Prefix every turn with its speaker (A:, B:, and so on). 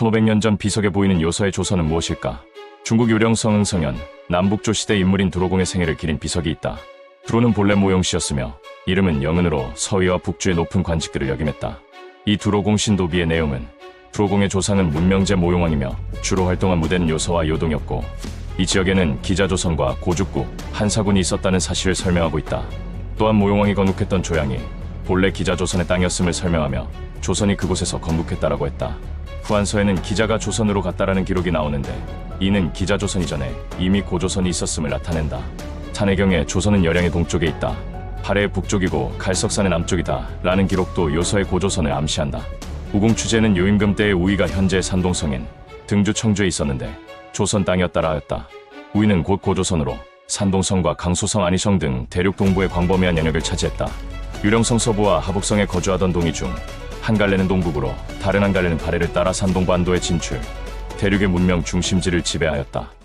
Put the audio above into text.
A: 1500년 전 비석에 보이는 요서의 조선은 무엇일까? 중국 유령성 응성현, 남북조 시대 인물인 두로공의 생애를 기린 비석이 있다. 두로는 본래 모용씨였으며 이름은 영은으로 서위와 북주의 높은 관직들을 역임했다. 이 두로공 신도비의 내용은 두로공의 조상은 문명제 모용왕이며 주로 활동한 무대는 요서와 요동이었고 이 지역에는 기자조선과 고죽국, 한사군이 있었다는 사실을 설명하고 있다. 또한 모용왕이 건국했던 조양이 본래 기자조선의 땅이었음을 설명하며 조선이 그곳에서 건국했다라고 했다. 후한서에는 기자가 조선으로 갔다라는 기록이 나오는데 이는 기자 조선 이 전에 이미 고조선이 있었음을 나타낸다. 탄해경에 조선은 열양의 동쪽에 있다. 발해의 북쪽이고 갈석산의 남쪽이다. 라는 기록도 요서의 고조선을 암시한다. 우공 추제는 요임금 때의 우위가 현재 산동성엔 등주 청주에 있었는데 조선 땅이었다라 하였다. 우위는 곧 고조선으로 산동성과 강소성 안희성 등 대륙 동부의 광범위한 영역을 차지했다. 유령성 서부와 하북성에 거주하던 동이 중 한 갈래는 동북으로 다른 한 갈래는 발해를 따라 산동반도에 진출 대륙의 문명 중심지를 지배하였다.